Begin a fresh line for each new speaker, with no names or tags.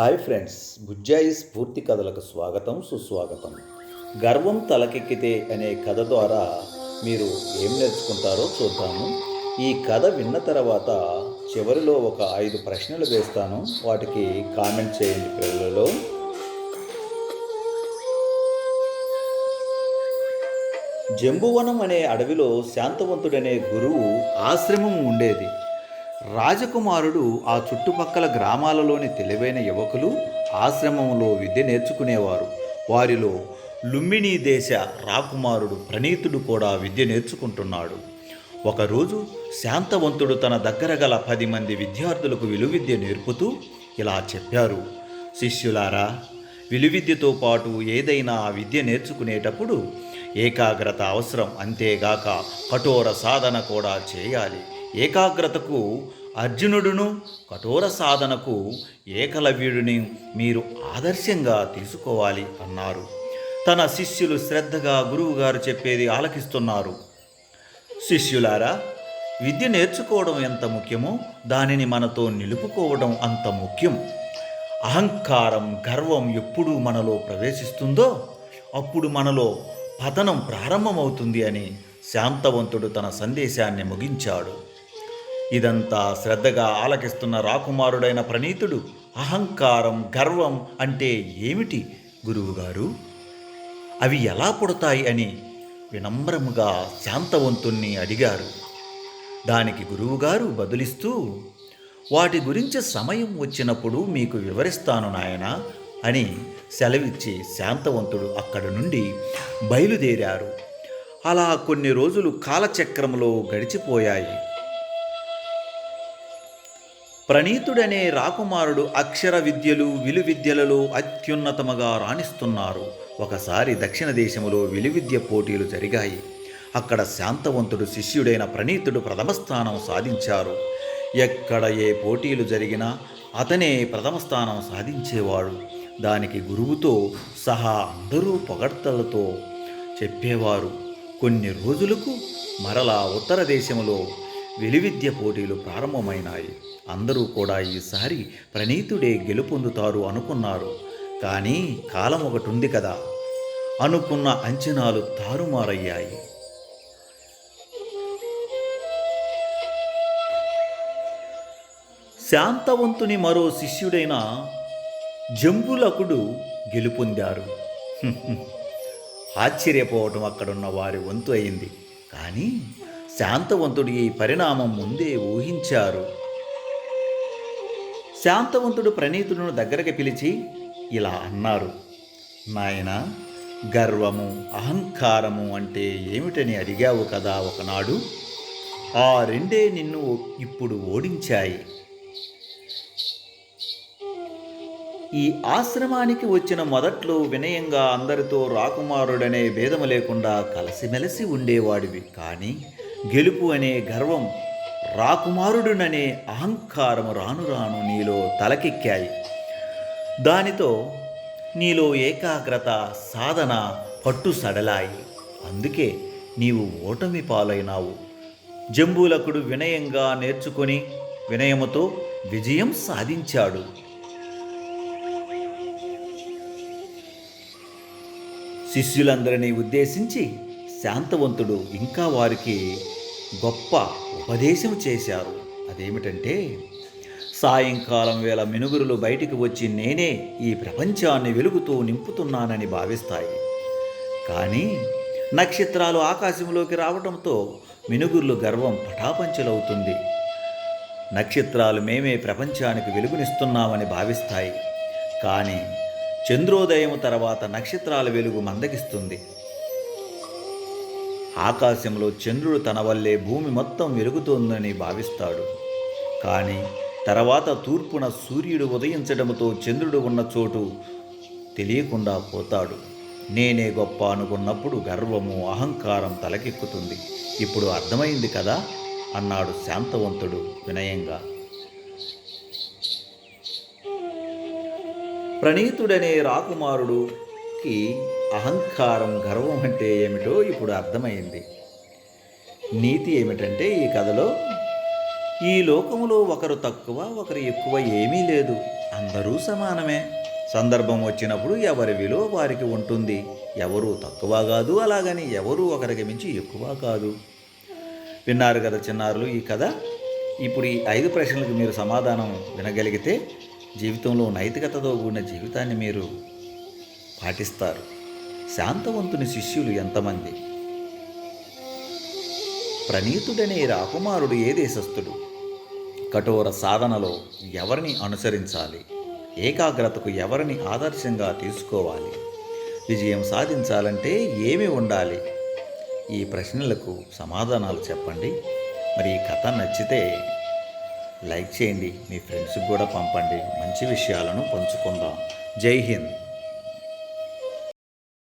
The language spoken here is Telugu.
హాయ్ ఫ్రెండ్స్ బుజ్జాయి స్ఫూర్తి కథలకు స్వాగతం సుస్వాగతం. గర్వం తలకెక్కితే అనే కథ ద్వారా మీరు ఏం నేర్చుకుంటారో చూద్దాము. ఈ కథ విన్న తర్వాత చివరిలో ఒక ఐదు ప్రశ్నలు వేస్తాను. వాటికి కామెంట్ చేయండి పిల్లలలో జంబువనం అనే అడవిలో శాంతవంతుడనే గురువు ఆశ్రమం ఉండేది. రాజకుమారుడు ఆ చుట్టుపక్కల గ్రామాలలోని తెలివైన యువకులు ఆశ్రమంలో విద్య నేర్చుకునేవారు. వారిలో లుంబిని దేశ రాకుమారుడు ప్రణీతుడు కూడా విద్య నేర్చుకుంటున్నాడు. ఒకరోజు శాంతవంతుడు తన దగ్గర గల పది మంది విద్యార్థులకు విలువిద్య నేర్పుతూ ఇలా చెప్పారు. శిష్యులారా విలువిద్యతో పాటు ఏదైనా విద్య నేర్చుకునేటప్పుడు ఏకాగ్రత అవసరం. అంతేగాక కఠోర సాధన కూడా చేయాలి. ఏకాగ్రతకు అర్జునుడును కఠోర సాధనకు ఏకలవ్యుడిని మీరు ఆదర్శంగా తీసుకోవాలి అన్నారు. తన శిష్యులు శ్రద్ధగా గురువుగారు చెప్పేది ఆలకిస్తున్నారు. శిష్యులారా విద్య నేర్చుకోవడం ఎంత ముఖ్యమో దానిని మనతో నిలుపుకోవడం అంత ముఖ్యం. అహంకారం గర్వం ఎప్పుడు మనలో ప్రవేశిస్తుందో అప్పుడు మనలో పతనం ప్రారంభమవుతుంది అని శాంతవంతుడు తన సందేశాన్ని ముగించాడు. ఇదంతా శ్రద్ధగా ఆలకిస్తున్న రాకుమారుడైన ప్రణీతుడు అహంకారం గర్వం అంటే ఏమిటి గురువుగారు? అవి ఎలా పుడతాయి అని వినమ్రముగా శాంతవంతుణ్ణి అడిగారు. దానికి గురువుగారు బదులిస్తూ వాటి గురించి సమయం వచ్చినప్పుడు మీకు వివరిస్తాను నాయన అని సెలవిచ్చి శాంతవంతుడు అక్కడి నుండి బయలుదేరారు. అలా కొన్ని రోజులు కాలచక్రంలో గడిచిపోయాయి. ప్రణీతుడనే రాకుమారుడు అక్షర విద్యలు విలు విద్యలలో అత్యున్నతముగా రాణిస్తున్నారు. ఒకసారి దక్షిణ దేశములో విలువిద్య పోటీలు జరిగాయి. అక్కడ శాంతవంతుడు శిష్యుడైన ప్రణీతుడు ప్రథమ స్థానం సాధించారు. ఎక్కడ ఏ పోటీలు జరిగినా అతనే ప్రథమ స్థానం సాధించేవాడు. దానికి గురువుతో సహా అందరూ పొగడ్తలతో చెప్పేవారు. కొన్ని రోజులకు మరలా ఉత్తర దేశంలో వెలివిద్య పోటీలు ప్రారంభమైనాయి. అందరూ కూడా ఈసారి ప్రణీతుడే గెలుపొందుతారు అనుకున్నారు. కానీ కాలం ఒకటి ఉంది కదా. అనుకున్న అంచనాలు తారుమారయ్యాయి. శాంతవంతుని మరో శిష్యుడైన జంబులకుడు గెలుపొందారు. ఆశ్చర్యపోవటం అక్కడున్న వారి వంతు అయింది. కానీ శాంతవంతుడు ఈ పరిణామం ముందే ఊహించారు. శాంతవంతుడు ప్రణీతులను దగ్గరకు పిలిచి ఇలా అన్నారు. నాయన గర్వము అహంకారము అంటే ఏమిటని అడిగావు కదా ఒకనాడు? ఆ రెండే నిన్ను ఇప్పుడు ఓడించాయి. ఈ ఆశ్రమానికి వచ్చిన మొదట్లో వినయంగా అందరితో రాకుమారుడనే భేదము లేకుండా కలిసిమెలిసి ఉండేవాడివి. కానీ గెలుపు అనే గర్వం రాకుమారుడుననే అహంకారము రాను రాను నీలో తలకెక్కాయి. దానితో నీలో ఏకాగ్రత సాధన పట్టు సడలాయి. అందుకే నీవు ఓటమి పాలైనావు. జంబూలకుడు వినయంగా నేర్చుకొని వినయముతో విజయం సాధించాడు. శిష్యులందరినీ ఉద్దేశించి శాంతవంతుడు ఇంకా వారికి గొప్ప ఉపదేశం చేశారు. అదేమిటంటే సాయంకాలం వేళ మినుగురులు బయటికి వచ్చి నేనే ఈ ప్రపంచాన్ని వెలుగుతూ నింపుతున్నానని భావిస్తాయి. కానీ నక్షత్రాలు ఆకాశంలోకి రావడంతో మినుగుర్లు గర్వం పటాపంచలవుతుంది. నక్షత్రాలు మేమే ప్రపంచానికి వెలుగునిస్తున్నామని భావిస్తాయి. కానీ చంద్రోదయం తర్వాత నక్షత్రాల వెలుగు మందగిస్తుంది. ఆకాశంలో చంద్రుడు తన వల్లే భూమి మొత్తం వెలుగుతోందని భావిస్తాడు. కానీ తర్వాత తూర్పున సూర్యుడు ఉదయించడంతో చంద్రుడు ఉన్న చోటు తెలియకుండా పోతాడు. నేనే గొప్ప అనుకున్నప్పుడు గర్వము అహంకారం తలకెక్కుతుంది. ఇప్పుడు అర్థమైంది కదా? అన్నాడు శాంతవంతుడు వినయంగా. ప్రణీతుడనే రాకుమారుడు కి అహంకారం గర్వం అంటే ఏమిటో ఇప్పుడు అర్థమైంది. నీతి ఏమిటంటే ఈ కథలో ఈ లోకంలో ఒకరు తక్కువ ఒకరు ఎక్కువ ఏమీ లేదు. అందరూ సమానమే. సందర్భం వచ్చినప్పుడు ఎవరి విలువ వారికి ఉంటుంది. ఎవరు తక్కువ కాదు అలాగని ఎవరు ఒకరికి మించి ఎక్కువ కాదు. విన్నారు కదా చిన్నారులు ఈ కథ? ఇప్పుడు ఈ ఐదు ప్రశ్నలకు మీరు సమాధానం వినగలిగితే జీవితంలో నైతికతతో కూడిన జీవితాన్ని మీరు పాటిస్తారు. శాంతవంతుని శిష్యులు ఎంతమంది? ప్రణీతుడనే రాకుమారుడు ఏ దేశస్థుడు? కఠోర సాధనలో ఎవరిని అనుసరించాలి? ఏకాగ్రతకు ఎవరిని ఆదర్శంగా తీసుకోవాలి? విజయం సాధించాలంటే ఏమి ఉండాలి? ఈ ప్రశ్నలకు సమాధానాలు చెప్పండి. మరి ఈ కథ నచ్చితే లైక్ చేయండి. మీ ఫ్రెండ్స్కి కూడా పంపండి. మంచి విషయాలను పంచుకుందాం. జై హింద్.